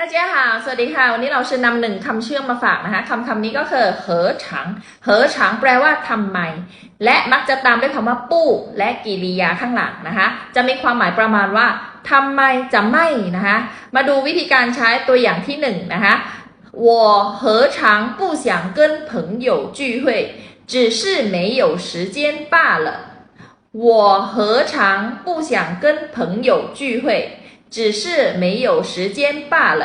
大家好สวัสดีค่ะ วันนี้เราจะนำหนึ่งคำเชื่อมมาฝากนะคะคำคำนี้ก็คือเหอฉังเหอฉังแปลว่าทำไม และมักจะตามด้วยคำว่าปู้และกิริยาข้างหลังนะคะ จะมีความหมายประมาณว่าทำไมจะไม่นะคะ มาดูวิธีการใช้ตัวอย่างที่หนึ่งนะคะ我何尝不想跟朋友聚会只是没有时间罢了我何尝不想跟朋友聚会 只是没有时间罢了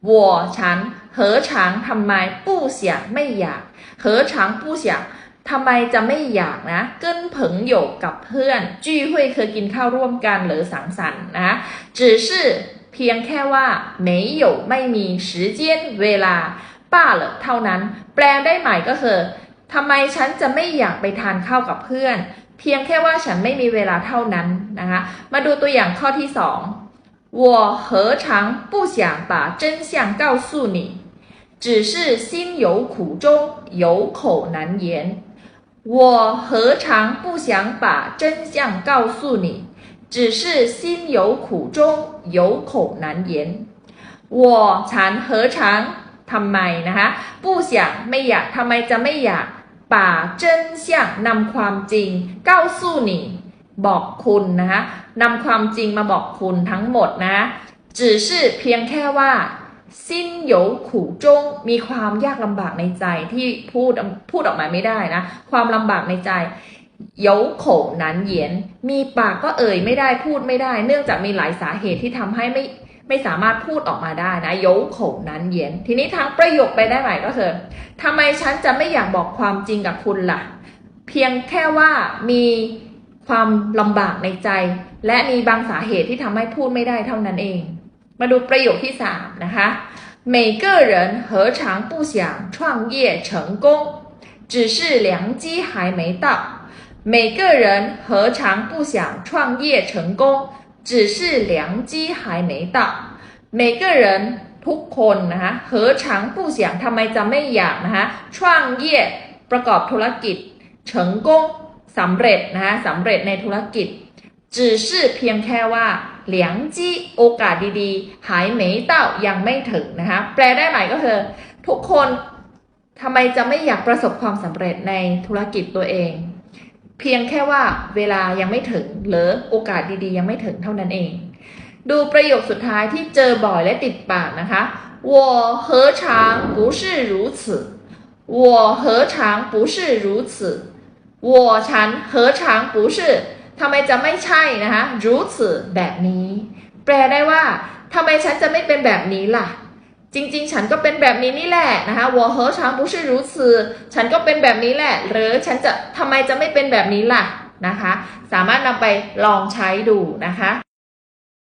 我ฉัน何尝ทำไม不想ไม่อยาก何尝不想ทำไมจะไม่อยากนะเกินเผิงหยกกับเพื่อนจี้หุยคือกินข้าวร่วมกันหรือสังสรรค์นะ只是เพียงแค่ว่า没有ไม่มี时间เวลาป้าเหรอเท่านั้น แปลได้ใหม่ก็คือทำไมฉันจะไม่อยากไปทานข้าวกับเพื่อน เพียงแค่ว่าฉันไม่มีเวลาเท่านั้นนะคะ มาดูตัวอย่างข้อที่สอง 我何尝不想把真相告诉你只是心有苦衷有口难言我何尝不想把真相告诉你只是心有苦衷有口难言我ฉัน何尝ทำไมนะคะ不想ไม่อยากทำไมจะไม่อยาก把真相นำความจริง告诉你 บอกคุณนะคะนำความจริงมาบอกคุณทั้งหมดนะ只是เพียงแค่ว่าสิ้นโยขู่จงมีความยากลำบากในใจที่พูดพูดออกมาไม่ได้นะ ความลำบากในใจโยโขนั้นเยียน มีปากก็เอ่ยไม่ได้พูดไม่ได้ เนื่องจากมีหลายสาเหตุที่ทำให้ไม่ไม่สามารถพูดออกมาได้นะโยโขนั้นเยียน ทีนี้ทางประโยคไปได้ไหมก็คือทำไมฉันจะไม่อยากบอกความจริงกับคุณล่ะ เพียงแค่ว่ามี ความลำบากในใจ และมีบางสาเหตุที่ทำให้พูดไม่ได้เท่านั้นเอง มาดูประโยคที่สามนะคะ每个人何尝不想创业成功只是良机还没到每个人何尝不想创业成功只是良机还没到每个人ทุกคนนะคะ何尝不想ทำไมจะไม่อยากนะคะ创业ประกอบธุรกิจ成功 สำเร็จนะคะสำเร็จในธุรกิจ只是เพียงแค่ว่าเหลียงจี้โอกาสดีๆ หายเหมยเต้ายังไม่ถึงนะคะ แปลได้ไหมก็คือ ทุกคนทำไมจะไม่อยากประสบความสำเร็จในธุรกิจตัวเอง เพียงแค่ว่าเวลายังไม่ถึง หรือโอกาสดีๆ ยังไม่ถึงเท่านั้นเอง ดูประโยคสุดท้ายที่เจอบ่อยและติดปากนะคะ我何尝不是如此我何尝不是如此 我ฉัน何尝不是ทำไมจะไม่ใช่นะคะรู้สื่แบบนี้ แปลได้ว่าทำไมฉันจะไม่เป็นแบบนี้ล่ะ จริง ๆ ฉันก็เป็นแบบนี้นี่แหละนะคะ我何尝不是如此ฉันก็เป็นแบบนี้แหละ หรือฉันจะทำไมจะไม่เป็นแบบนี้ล่ะนะคะ สามารถนำไปลองใช้ดูนะคะ